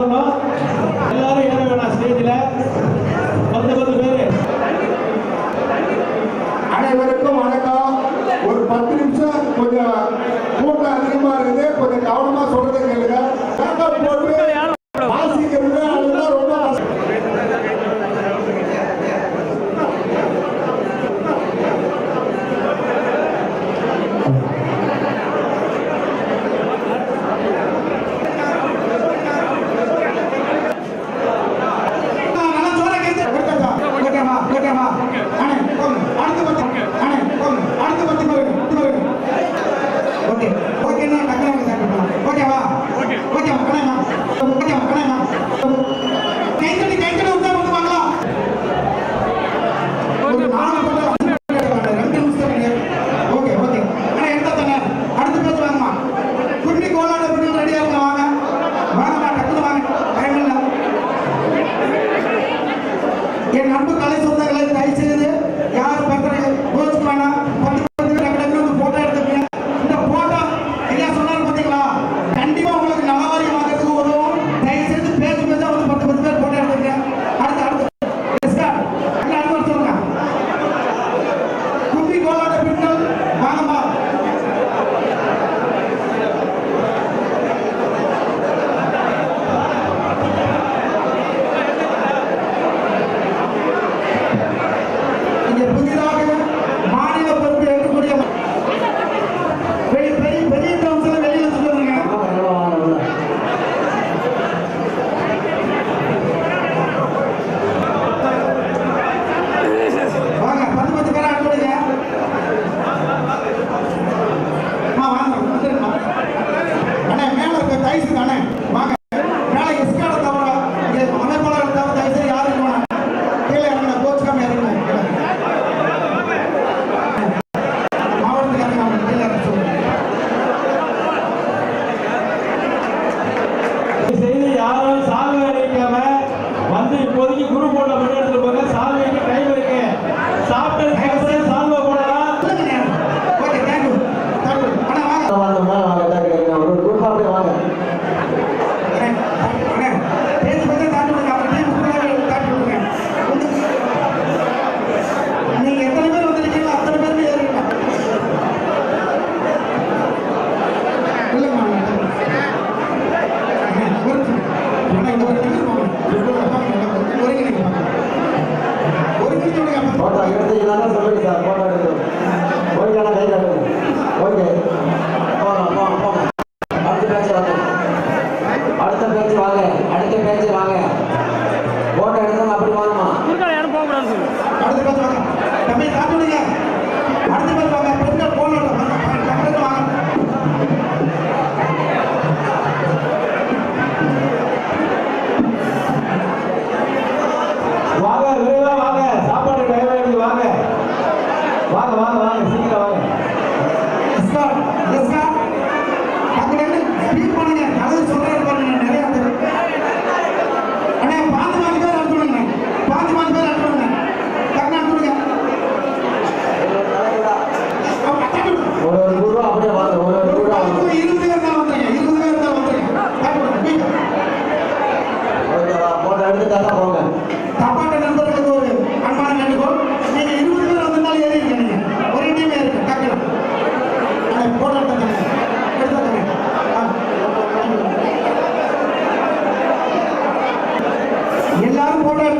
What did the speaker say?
எல்லாரும் ஏற வேணாம் ஸ்டேஜில். பத்து பத்து பேர். அனைவருக்கும் வணக்கம். ஒரு பத்து நிமிஷம் கொஞ்சம் என் அன்பு கலை சொந்த அப்படி காட்டுடுங்க அடுத்து